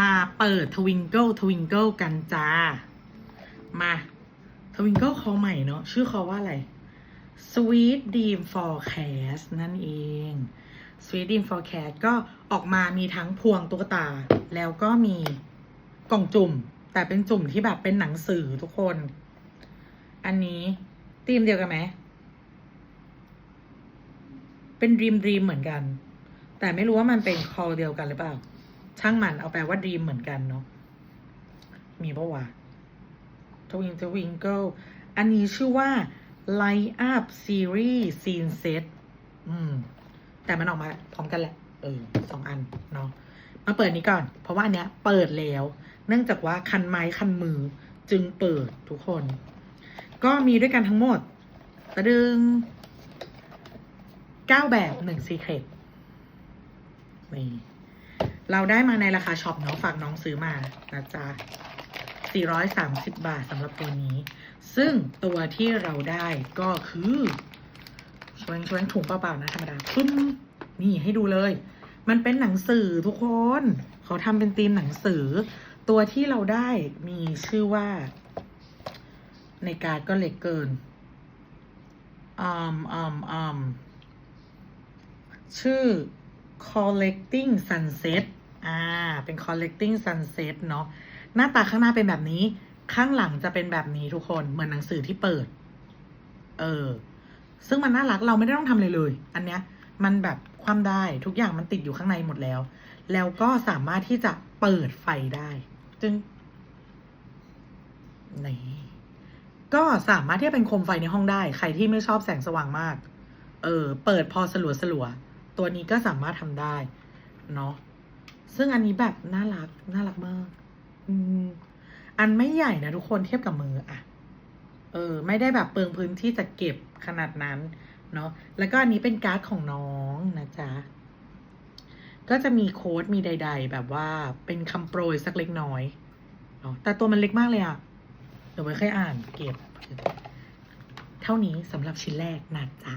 มาเปิดทวิงเกิลทวิงเกิลกันจ้า มาทวิงเกิลคอใหม่เนาะชื่อคอว่าอะไร Sweet Dream Forecast นั่นเอง Sweet Dream Forecast ก็ออกมามีทั้งพวงตุ๊กตา แล้วก็มีกล่องจุ่ม แต่เป็นจุ่มที่แบบเป็นหนังสือทุกคน อันนี้ธีมเดียวกันไหม เป็น Dream Dream เหมือนกัน แต่ไม่รู้ว่ามันเป็นคอเดียวกันหรือเปล่า ช่างมันเอาแปลว่า Dream เหมือนกันเนาะมีปะวะ Twin Twinkle อันนี้ชื่อว่า Light Up Series Scene Set อืม แต่มันออกมาพร้อมกันแหละ เออสองอันเนาะมาเปิดนี้ก่อน เพราะว่าอันเนี้ยเปิดแล้ว เนื่องจากว่าคันไม้คันมือจึงเปิดทุกคน ก็มีด้วยกันทั้งหมดตะดึงเก้าแบบหนึ่งซีเครตนี่ เราได้มาในราคาช็อปเนาะฝากน้องซื้อมานะจ๊ะ430 บาทสำหรับตัวนี้ ซึ่งตัวที่เราได้ก็คือชวนชวนถุงเปล่าๆนะธรรมดาปึ้มนี่ให้ดูเลย มันเป็นหนังสือทุกคน เขาทำเป็นธีมหนังสือ ตัวที่เราได้มีชื่อว่า ในการดก็เล็กเกินอืมอืมอืมชื่อ collecting sunset อ่า เป็น collecting sunset เนาะ หน้าตาข้างหน้าเป็นแบบนี้ ข้างหลังจะเป็นแบบนี้ทุกคน เหมือนหนังสือที่เปิด เออ ซึ่งมันน่ารัก เราไม่ได้ต้องทำอะไรเลย อันเนี้ย มันแบบความได้ ทุกอย่างมันติดอยู่ข้างในหมดแล้ว แล้วก็สามารถที่จะเปิดไฟได้ จึงนี่ก็สามารถที่จะเป็นโคมไฟในห้องได้ ใครที่ไม่ชอบแสงสว่างมาก เออ เปิดพอสลัวสลัว ตัวนี้ก็สามารถทำได้ เนาะ ซึ่งอันนี้แบบน่ารักน่ารักมาก อืม อันไม่ใหญ่นะทุกคนเทียบกับมืออะเออ ไม่ได้แบบเปลืองพื้นที่จะเก็บขนาดนั้น เนาะแล้วก็อันนี้เป็นการ์ดของน้องนะจ๊ะก็จะมีโค้ดมีใด ๆ แบบว่าเป็นคำโปรยสักเล็กน้อยเนาะแต่ตัวมันเล็กมากเลยอะเดี๋ยวไว้ค่อยอ่านเก็บ เท่านี้สำหรับชิ้นแรกนะจ๊ะ